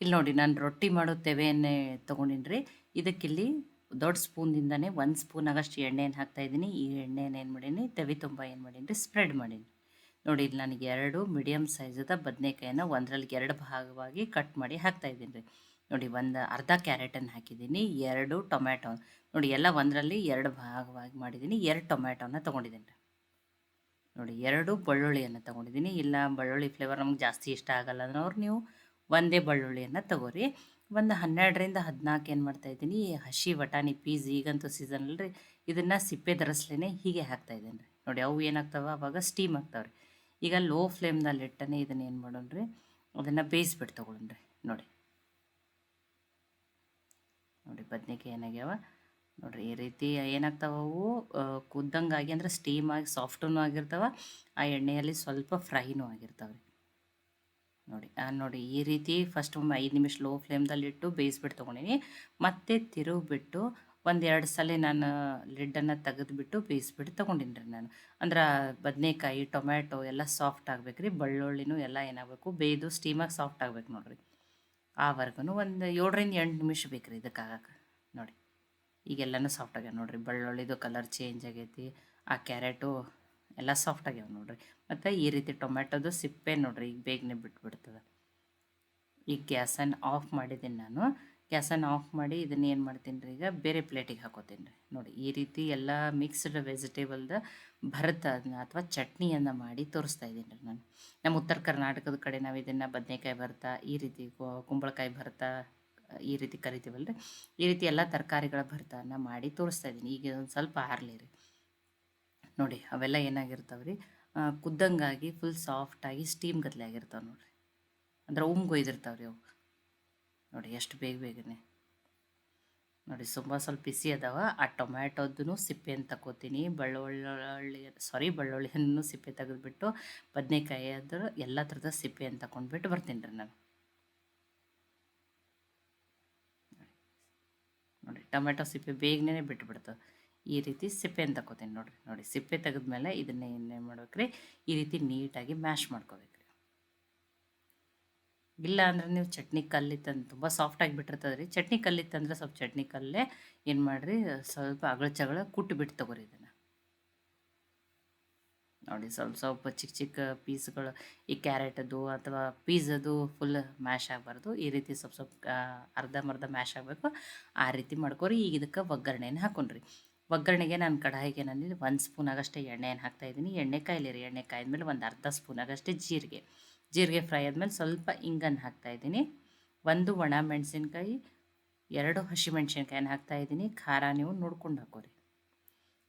ಇಲ್ಲಿ ನೋಡಿ, ನಾನು ರೊಟ್ಟಿ ಮಾಡೋ ತೆವೆಯನ್ನೇ ತೊಗೊಂಡಿನಿ ಇದಕ್ಕಿಲ್ಲಿ ದೊಡ್ಡ ಸ್ಪೂನ್ದಿಂದನೇ ಒಂದು ಸ್ಪೂನ್ ಆಗಷ್ಟು ಎಣ್ಣೆನ ಹಾಕ್ತಾಯಿದ್ದೀನಿ ಈ ಎಣ್ಣೆನ ಏನು ಮಾಡೀನಿ, ತೆವಿ ತುಂಬ ಏನು ಮಾಡೀನಿ ರೀ ಸ್ಪ್ರೆಡ್ ಮಾಡೀನಿ. ನೋಡಿ, ಇಲ್ಲಿ ನನಗೆ ಎರಡು ಮೀಡಿಯಮ್ ಸೈಜದ ಬದನೆಕಾಯಿನ ಒಂದರಲ್ಲಿ ಎರಡು ಭಾಗವಾಗಿ ಕಟ್ ಮಾಡಿ ಹಾಕ್ತಾಯಿದ್ದೀನಿ ರೀ ನೋಡಿ, ಒಂದು ಅರ್ಧ ಕ್ಯಾರೆಟನ್ನು ಹಾಕಿದ್ದೀನಿ, ಎರಡು ಟೊಮ್ಯಾಟೊ. ನೋಡಿ, ಎಲ್ಲ ಒಂದರಲ್ಲಿ ಎರಡು ಭಾಗವಾಗಿ ಮಾಡಿದ್ದೀನಿ, ಎರಡು ಟೊಮ್ಯಾಟೊನ ತೊಗೊಂಡಿದ್ದೀನಿ ರೀ ನೋಡಿ, ಎರಡು ಬೆಳ್ಳುಳ್ಳಿಯನ್ನು ತೊಗೊಂಡಿದ್ದೀನಿ. ಇಲ್ಲ, ಬೆಳ್ಳುಳ್ಳಿ ಫ್ಲೇವರ್ ನಮ್ಗೆ ಜಾಸ್ತಿ ಇಷ್ಟ ಆಗಲ್ಲ ಅನ್ನೋರು ನೀವು ಒಂದೇ ಬೆಳ್ಳುಳ್ಳಿಯನ್ನು ತಗೋರಿ. ಒಂದು ಹನ್ನೆರಡರಿಂದ ಹದಿನಾಲ್ಕು ಏನು ಮಾಡ್ತಾ ಮಾಡ್ತಾಯಿದ್ದೀನಿ ಹಸಿ ವಟಾಣಿ ಪೀಸ್ ಈಗಂತೂ ಸೀಸನ್ ಅಲ್ರಿ, ಇದನ್ನು ಸಿಪ್ಪೆ ಧರಿಸ್ಲೇ ಹೀಗೆ ಹಾಕ್ತಾಯಿದ್ದೀನಿ ರೀ. ನೋಡಿ ಅವು ಏನಾಗ್ತಾವೆ? ಅವಾಗ ಸ್ಟೀಮ್ ಆಗ್ತಾವೆ ರೀ ಈಗ ಲೋ ಫ್ಲೇಮ್ನಲ್ಲಿ ಇಟ್ಟನೆ ಇದನ್ನು ಏನು ಮಾಡೋಣ ರೀ? ಅದನ್ನು ಬೇಯಿಸ್ಬಿಟ್ಟು ತೊಗೊಳ್ರಿ ನೋಡಿ. ನೋಡಿ ಬದ್ನಿಕಾಯಿ ಏನಾಗ್ಯಾವ? ನೋಡಿರಿ ಈ ರೀತಿ ಏನಾಗ್ತಾವವು ಕುದ್ದಂಗಾಗಿ ಅಂದ್ರೆ ಸ್ಟೀಮ್ ಆಗಿ ಸಾಫ್ಟೂ ಆಗಿರ್ತಾವೆ. ಆ ಎಣ್ಣೆಯಲ್ಲಿ ಸ್ವಲ್ಪ ಫ್ರೈನೂ ಆಗಿರ್ತಾವೆ ರೀ ನೋಡಿ ನೋಡಿ, ಈ ರೀತಿ ಫಸ್ಟ್ ಒಮ್ಮೆ ಐದು ನಿಮಿಷ ಲೋ ಫ್ಲೇಮ್ದಲ್ಲಿ ಇಟ್ಟು ಬೇಯಿಸ್ಬಿಟ್ಟು ತೊಗೊಂಡಿನಿ. ಮತ್ತೆ ತಿರುಗಿಬಿಟ್ಟು ಒಂದೆರಡು ಸಲ ನಾನು ಲಿಡ್ಡನ್ನು ತೆಗೆದುಬಿಟ್ಟು ಬೇಯಿಸ್ಬಿಟ್ಟು ತೊಗೊಂಡಿನಿ ರೀ ನಾನು. ಅಂದ್ರೆ ಬದನೆಕಾಯಿ, ಟೊಮ್ಯಾಟೊ ಎಲ್ಲ ಸಾಫ್ಟ್ ಆಗಬೇಕು ರೀ, ಬೆಳ್ಳುಳ್ಳಿನೂ ಎಲ್ಲ ಏನಾಗಬೇಕು, ಬೇಯ್ದು ಸ್ಟೀಮಾಗಿ ಸಾಫ್ಟ್ ಆಗಬೇಕು ನೋಡಿರಿ. ಆವರೆಗೂ ಒಂದು ಏಳರಿಂದ ಎಂಟು ನಿಮಿಷ ಬೇಕು ರೀ ಇದಕ್ಕೆ ಆಗಕ್ಕೆ ನೋಡಿ, ಈಗೆಲ್ಲನೂ ಸಾಫ್ಟ್ ಆಗ್ಯಾವ ನೋಡಿರಿ, ಬೆಳ್ಳುಳ್ಳಿದು ಕಲರ್ ಚೇಂಜ್ ಆಗೈತಿ, ಆ ಕ್ಯಾರೆಟು ಎಲ್ಲ ಸಾಫ್ಟ್ ಆಗ್ಯಾವ ನೋಡ್ರಿ. ಮತ್ತು ಈ ರೀತಿ ಟೊಮ್ಯಾಟೋದು ಸಿಪ್ಪೆ ನೋಡ್ರಿ, ಈಗ ಬೇಗನೆ ಬಿಟ್ಬಿಡ್ತದೆ. ಈಗ ಗ್ಯಾಸನ್ನು ಆಫ್ ಮಾಡಿದ್ದೀನಿ ನಾನು. ಗ್ಯಾಸನ್ನು ಆಫ್ ಮಾಡಿ ಇದನ್ನು ಏನು ಮಾಡ್ತೀನಿ ರೀ ಈಗ ಬೇರೆ ಪ್ಲೇಟಿಗೆ ಹಾಕೋತೀನಿ ರೀ. ನೋಡಿ, ಈ ರೀತಿ ಎಲ್ಲ ಮಿಕ್ಸ್ಡ್ ವೆಜಿಟೇಬಲ್ದ ಭರತ ಅಥವಾ ಚಟ್ನಿಯನ್ನು ಮಾಡಿ ತೋರಿಸ್ತಾ ಇದ್ದೀನಿ ರೀ ನಾನು. ನಮ್ಮ ಉತ್ತರ ಕರ್ನಾಟಕದ ಕಡೆ ನಾವು ಇದನ್ನು ಬದನೆಕಾಯಿ ಭರ್ತ, ಈ ರೀತಿ ಕುಂಬಳಕಾಯಿ ಭರ್ತ, ಈ ರೀತಿ ಕರಿತೀವಲ್ಲ ಈ ರೀತಿ ಎಲ್ಲ ತರಕಾರಿಗಳ ಭರ್ತನ ಮಾಡಿ ತೋರಿಸ್ತಾ ಇದ್ದೀನಿ. ಈಗ ಒಂದು ಸ್ವಲ್ಪ ಆರಲಿ ರೀ. ನೋಡಿ ಅವೆಲ್ಲ ಏನಾಗಿರ್ತಾವೆ ರೀ? ಕುದ್ದಂಗಾಗಿ ಫುಲ್ ಸಾಫ್ಟಾಗಿ ಸ್ಟೀಮ್ ಗತ್ಲೆ ಆಗಿರ್ತಾವೆ ನೋಡಿರಿ. ಅಂದ್ರೆ ಉಮ್ಗೊಯ್ದಿರ್ತಾವೆ ರೀ ಅವು. ನೋಡಿ ಎಷ್ಟು ಬೇಗ ಬೇಗನೆ. ನೋಡಿ ತುಂಬ ಸ್ವಲ್ಪ ಬಿಸಿ ಅದಾವ. ಆ ಟೊಮ್ಯಾಟೋದನ್ನು ಸಿಪ್ಪೆ ಅಂತ ತಗೋತೀನಿ ಬೆಳ್ಳುಳ್ಳಿ ಸಾರಿ ಬೆಳ್ಳುಳ್ಳಿಯನ್ನು ಸಿಪ್ಪೆ ತೆಗೆದುಬಿಟ್ಟು ಬದನೆಕಾಯಿ ಅದ್ರ ಎಲ್ಲ ಥರದ ಸಿಪ್ಪೆಯನ್ನು ತಗೊಂಡ್ಬಿಟ್ಟು ಬರ್ತೀನಿ ರೀ ನಾನು. ನೋಡಿ. ಟೊಮ್ಯಾಟೊ ಸಿಪ್ಪೆ ಬೇಗನೆ ಬಿಟ್ಬಿಡ್ತವೆ ಈ ರೀತಿ ಸಿಪ್ಪೆಯನ್ನು ತಗೋತೀನಿ ನೋಡಿರಿ. ನೋಡಿ, ಸಿಪ್ಪೆ ತೆಗೆದ್ಮೇಲೆ ಇದನ್ನ ಏನೇನು ಮಾಡ್ಬೇಕ್ರಿ? ಈ ರೀತಿ ನೀಟಾಗಿ ಮ್ಯಾಶ್ ಮಾಡ್ಕೋಬೇಕ್ರಿ. ಇಲ್ಲ ಅಂದ್ರೆ ನೀವು ಚಟ್ನಿ ಕಲ್ಲಿತ್ತಂದು ತುಂಬ ಸಾಫ್ಟಾಗಿ ಬಿಟ್ಟಿರ್ತದೆ ರೀ ಚಟ್ನಿ ಕಲ್ಲಿತ್ತಂದ್ರೆ ಸ್ವಲ್ಪ ಚಟ್ನಿ ಕಲ್ಲೇ ಏನು ಮಾಡಿರಿ? ಸ್ವಲ್ಪ ಅಗಳ ಚಗಳ ಕುಟ್ಟು ಬಿಟ್ಟು ತಗೋರಿ ಇದನ್ನು. ನೋಡಿ, ಸ್ವಲ್ಪ ಸ್ವಲ್ಪ ಚಿಕ್ಕ ಚಿಕ್ಕ ಪೀಸ್ಗಳು, ಈ ಕ್ಯಾರೆಟದು ಅಥವಾ ಪೀಸದು ಫುಲ್ ಮ್ಯಾಶ್ ಆಗಬಾರ್ದು. ಈ ರೀತಿ ಸ್ವಲ್ಪ ಸ್ವಲ್ಪ ಅರ್ಧಂಬರ್ಧ ಮ್ಯಾಶ್ ಆಗಬೇಕು. ಆ ರೀತಿ ಮಾಡ್ಕೊರಿ. ಈಗ ಇದಕ್ಕೆ ಒಗ್ಗರಣೆನ ಹಾಕೊಂಡ್ರಿ. ಒಗ್ಗರಣೆಗೆ ನಾನು ಕಡಾಯಿಗೆ ನಾನು ಒಂದು ಸ್ಪೂನ್ ಆಗಷ್ಟೇ ಎಣ್ಣೆಯನ್ನು ಹಾಕ್ತಾಯಿದ್ದೀನಿ ಎಣ್ಣೆ ಕಾಯಿಲಿ ರೀ ಎಣ್ಣೆ ಮೇಲೆ ಒಂದು ಅರ್ಧ ಸ್ಪೂನ್ ಆಗಷ್ಟೇ ಜೀರಿಗೆ. ಜೀರಿಗೆ ಫ್ರೈ ಆದಮೇಲೆ ಸ್ವಲ್ಪ ಇಂಗನ್ನು ಹಾಕ್ತಾಯಿದ್ದೀನಿ ಒಂದು ಒಣ ಮೆಣಸಿನ್ಕಾಯಿ, ಎರಡು ಹಸಿ ಹಾಕ್ತಾ ಹಾಕ್ತಾಯಿದ್ದೀನಿ ಖಾರ ನೀವು ನೋಡ್ಕೊಂಡು ಹಾಕೋರಿ.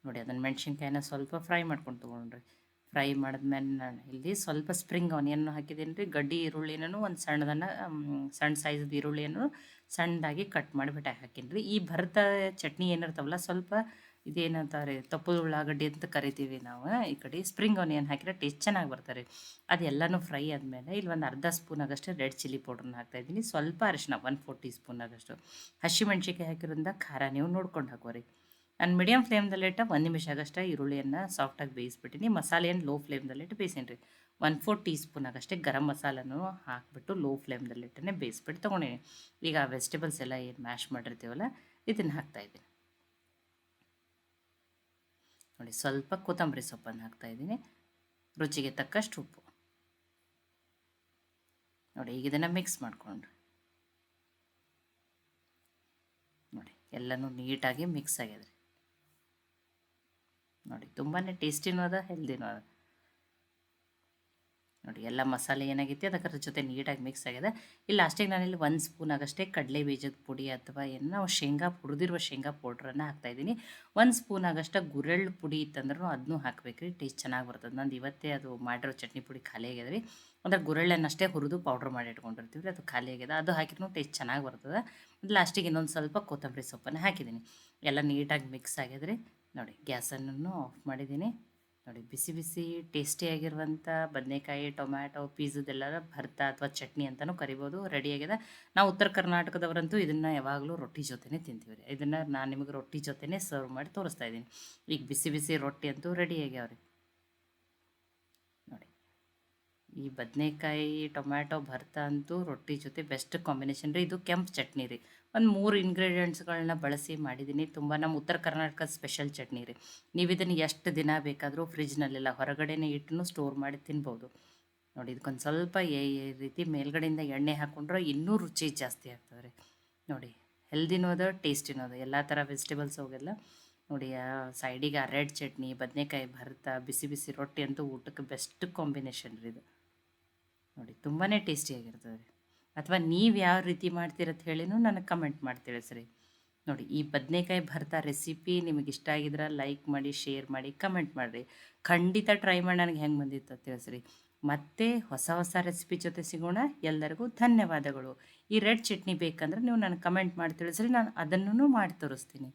ನೋಡಿ, ಅದನ್ನು ಮೆಣಸಿನ್ಕಾಯಿನ ಸ್ವಲ್ಪ ಫ್ರೈ ಮಾಡ್ಕೊಂಡು ತೊಗೊಂಡ್ರಿ. ಫ್ರೈ ಮಾಡಿದ್ಮೇಲೆ ನಾನು ಇಲ್ಲಿ ಸ್ವಲ್ಪ ಸ್ಪ್ರಿಂಗ್ ಆನಿಯನ್ನು ಹಾಕಿದ್ದೀನಿ ರೀ. ಗಡ್ಡಿ ಈರುಳ್ಳಿನೂ ಒಂದು ಸಣ್ಣದನ್ನು ಸಣ್ಣ ಸೈಜ್ದು ಈರುಳ್ಳಿಯನ್ನು ಸಣ್ಣದಾಗಿ ಕಟ್ ಮಾಡಿಬಿಟ್ಟು ಹಾಕಿನಿ ರೀ. ಈ ಭರತ ಚಟ್ನಿ ಏನಿರ್ತಾವಲ್ಲ, ಸ್ವಲ್ಪ ಇದೇನಂತಾರೆ ತಪ್ಪು ಉಳ್ಳಾಗಡ್ಡಿ ಅಂತ ಕರಿತೀವಿ ನಾವು. ಈ ಕಡೆ ಸ್ಪ್ರಿಂಗ್ ಆನಿಯನ್ ಹಾಕಿದ್ರೆ ಟೇಸ್ಟ್ ಚೆನ್ನಾಗಿ ಬರ್ತಾರೆ ಅದೆಲ್ಲನೂ ಫ್ರೈ ಆದಮೇಲೆ ಇಲ್ಲಿ ಒಂದು ಅರ್ಧ ಸ್ಪೂನ್ ಆಗಷ್ಟು ರೆಡ್ ಚಿಲ್ಲಿ ಪೌಡ್ರನ್ನ ಹಾಕ್ತಾಯಿದ್ದೀನಿ ಸ್ವಲ್ಪ ಅರಿಶಿನ ಒನ್ ಫೋರ್ ಟೀ ಸ್ಪೂನ್ ಆಗಷ್ಟು ಹಸಿಮೆಣ್ಸಿಕಾಯಿ ಹಾಕಿರೋದ್ರಿಂದ ಖಾರ ನೀವು ನೋಡ್ಕೊಂಡು ಹಾಕೋರಿ ನಾನು ಮೀಡಿಯಮ್ ಫ್ಲೇಮ್ದಲ್ಲಿಟ್ಟ ಒಂದು ನಿಮಿಷ ಆಗಷ್ಟೇ ಈರುಳ್ಳಿಯನ್ನು ಸಾಫ್ಟಾಗಿ ಬೇಯಿಸ್ಬಿಟ್ಟಿನಿ. ಮಸಾಲೆಯನ್ನು ಲೋ ಫ್ಲೇಮ್ದಲ್ಲಿಟ್ಟು ಬೇಯಿಸಿನಿ ಒನ್ ಫೋರ್ ಟೀ ಸ್ಪೂನ್ ಆಗಷ್ಟೇ ಗರಂ ಮಸಾಲನೂ ಹಾಕಿಬಿಟ್ಟು ಲೋ ಫ್ಲೇಮ್ದಲ್ಲಿಟ್ಟೇ ಬೇಯಿಸ್ಬಿಟ್ಟು ತೊಗೊಂಡಿನಿ. ಈಗ ವೆಜಿಟೇಬಲ್ಸ್ ಎಲ್ಲ ಏನು ಮ್ಯಾಶ್ ಮಾಡಿರ್ತೀವಲ್ಲ, ಇದನ್ನು ಹಾಕ್ತಾಯಿದ್ದೀನಿ ನೋಡಿ, ಸ್ವಲ್ಪ ಕೊತ್ತಂಬರಿ ಸೊಪ್ಪನ್ನು ಹಾಕ್ತಾಯಿದ್ದೀನಿ ರುಚಿಗೆ ತಕ್ಕಷ್ಟು ಉಪ್ಪು. ನೋಡಿ, ಈಗ ಇದನ್ನು ಮಿಕ್ಸ್ ಮಾಡಿಕೊಂಡು. ನೋಡಿ, ಎಲ್ಲನೂ ನೀಟಾಗಿ ಮಿಕ್ಸ್ ಆಗ್ಯದ್ರಿ ನೋಡಿ ತುಂಬಾ ಟೇಸ್ಟಿನೂ ಅದ ಹೆಲ್ದಿನೂ ಅದ. ನೋಡಿ, ಎಲ್ಲ ಮಸಾಲೆ ಏನಾಗೈತಿ ಅದಕ್ಕರ ಜೊತೆ ನೀಟಾಗಿ ಮಿಕ್ಸ್ ಆಗಿದೆ. ಇಲ್ಲಿ ಲಾಸ್ಟಿಗೆ ನಾನಿಲ್ಲಿ ಒಂದು ಸ್ಪೂನ್ ಆಗಷ್ಟೇ ಕಡಲೆ ಬೀಜದ ಪುಡಿ ಅಥವಾ ಏನು ನಾವು ಶೇಂಗಾ ಹುರಿದಿರುವ ಶೇಂಗಾ ಪೌಡ್ರನ್ನು ಹಾಕ್ತಾಯಿದ್ದೀನಿ ಒಂದು ಸ್ಪೂನ್ ಆಗಷ್ಟು ಗುರೆಳ್ಳು ಪುಡಿ ಇತ್ತಂದ್ರೂ ಅದನ್ನೂ ಹಾಕ್ಬೇಕು ರೀ ಟೇಸ್ಟ್ ಚೆನ್ನಾಗಿ ಬರ್ತದೆ. ನಂದು ಇವತ್ತೇ ಅದು ಮಾಡಿರೋ ಚಟ್ನಿ ಪುಡಿ ಖಾಲಿ ಆಗ್ಯದ ರೀ. ಅಂದ್ರೆ ಗುರೆಳ್ಳನ್ನಷ್ಟೇ ಹುರಿದು ಪೌಡ್ರ್ ಮಾಡಿ ಇಟ್ಕೊಂಡಿರ್ತೀವಿ ರೀ, ಅದು ಖಾಲಿ ಆಗ್ಯದ. ಅದು ಹಾಕಿದ್ರೂ ಟೇಸ್ಟ್ ಚೆನ್ನಾಗಿ ಬರ್ತದೆ. ಲಾಸ್ಟಿಗೆ ಇನ್ನೊಂದು ಸ್ವಲ್ಪ ಕೊತ್ತಂಬರಿ ಸೊಪ್ಪನ್ನು ಹಾಕಿದ್ದೀನಿ. ಎಲ್ಲ ನೀಟಾಗಿ ಮಿಕ್ಸ್ ಆಗ್ಯದ್ರಿ ನೋಡಿ, ಗ್ಯಾಸನ್ನು ಆಫ್ ಮಾಡಿದ್ದೀನಿ. ನೋಡಿ, ಬಿಸಿ ಬಿಸಿ ಟೇಸ್ಟಿಯಾಗಿರುವಂಥ ಬದನೆಕಾಯಿ, ಟೊಮ್ಯಾಟೊ ಪೀಸದೆಲ್ಲ ಭರ್ತ ಅಥವಾ ಚಟ್ನಿ ಅಂತಲೂ ಕರಿಬೋದು ಆಗಿದೆ. ನಾವು ಉತ್ತರ ಕರ್ನಾಟಕದವರಂತೂ ಇದನ್ನು ಯಾವಾಗಲೂ ರೊಟ್ಟಿ ಜೊತೆನೇ ತಿಂತೀವಿ ರೀ ಇದನ್ನು ನಾನು ನಿಮಗೆ ರೊಟ್ಟಿ ಜೊತೆನೇ ಸರ್ವ್ ಮಾಡಿ ತೋರಿಸ್ತಾ ಇದ್ದೀನಿ. ಈಗ ಬಿಸಿ ಬಿಸಿ ರೊಟ್ಟಿ ಅಂತೂ ರೆಡಿ ಆಗ್ಯಾವ್ರಿ ನೋಡಿ ಈ ಬದನೆಕಾಯಿ, ಟೊಮ್ಯಾಟೊ, ಭರ್ತ ಅಂತೂ ರೊಟ್ಟಿ ಜೊತೆ ಬೆಸ್ಟ್ ಕಾಂಬಿನೇಷನ್ ರೀ. ಇದು ಕೆಂಪು ಚಟ್ನಿ ರೀ. ಒಂದು ಮೂರು ಇಂಗ್ರೀಡಿಯೆಂಟ್ಸ್ಗಳನ್ನ ಬಳಸಿ ಮಾಡಿದ್ದೀನಿ ತುಂಬ ನಮ್ಮ ಉತ್ತರ ಕರ್ನಾಟಕ ಸ್ಪೆಷಲ್ ಚಟ್ನಿ ರೀ. ನೀವು ಇದನ್ನು ಎಷ್ಟು ದಿನ ಬೇಕಾದರೂ ಫ್ರಿಜ್ನಲ್ಲೆಲ್ಲ ಹೊರಗಡೆನೇ ಇಟ್ಟು ಸ್ಟೋರ್ ಮಾಡಿ ತಿನ್ಬೋದು. ನೋಡಿ, ಇದಕ್ಕೊಂದು ಸ್ವಲ್ಪ ಏ ರೀತಿ ಮೇಲ್ಗಡೆಯಿಂದ ಎಣ್ಣೆ ಹಾಕ್ಕೊಂಡ್ರೆ ಇನ್ನೂ ರುಚಿ ಜಾಸ್ತಿ ಆಗ್ತದೆ ರೀ. ನೋಡಿ ಹೆಲ್ದಿನೂ ಅದ ಟೇಸ್ಟಿನೂ ಅದ ಎಲ್ಲ ಥರ ವೆಜಿಟೇಬಲ್ಸ್ ಹೋಗೆಲ್ಲ ನೋಡಿ, ಆ ಸೈಡಿಗೆ ಆ ರೆಡ್ ಚಟ್ನಿ, ಬದನೆಕಾಯಿ, ಭರ್ತ, ಬಿಸಿ ಬಿಸಿ ರೊಟ್ಟಿ ಅಂತೂ ಊಟಕ್ಕೆ ಬೆಸ್ಟ್ ಕಾಂಬಿನೇಷನ್ ರೀ ಇದು. ನೋಡಿ ತುಂಬಾ ಟೇಸ್ಟಿಯಾಗಿರ್ತದೆ ಅಥವಾ ನೀವು ಯಾವ ರೀತಿ ಮಾಡ್ತೀರತ್ ಹೇಳಿನೂ ನನಗೆ ಕಮೆಂಟ್ ಮಾಡಿ ತಿಳಿಸ್ರಿ ನೋಡಿ, ಈ ಬದನೆಕಾಯಿ ಭರ್ತ ರೆಸಿಪಿ ನಿಮಗೆ ಇಷ್ಟ ಆಗಿದ್ರೆ ಲೈಕ್ ಮಾಡಿ ಶೇರ್ ಮಾಡಿ ಕಮೆಂಟ್ ಮಾಡಿರಿ. ಖಂಡಿತ ಟ್ರೈ ಮಾಡಿ, ನನಗೆ ಹೆಂಗೆ ಬಂದಿತ್ತು ಅಂತ ತಿಳಿಸ್ರಿ ಮತ್ತೆ ಹೊಸ ಹೊಸ ರೆಸಿಪಿ ಜೊತೆ ಸಿಗೋಣ. ಎಲ್ಲರಿಗೂ ಧನ್ಯವಾದಗಳು. ಈ ರೆಡ್ ಚಟ್ನಿ ಬೇಕಂದ್ರೆ ನೀವು ನನಗೆ ಕಮೆಂಟ್ ಮಾಡಿ ತಿಳಿಸ್ರಿ ನಾನು ಅದನ್ನು ಮಾಡಿ ತೋರಿಸ್ತೀನಿ.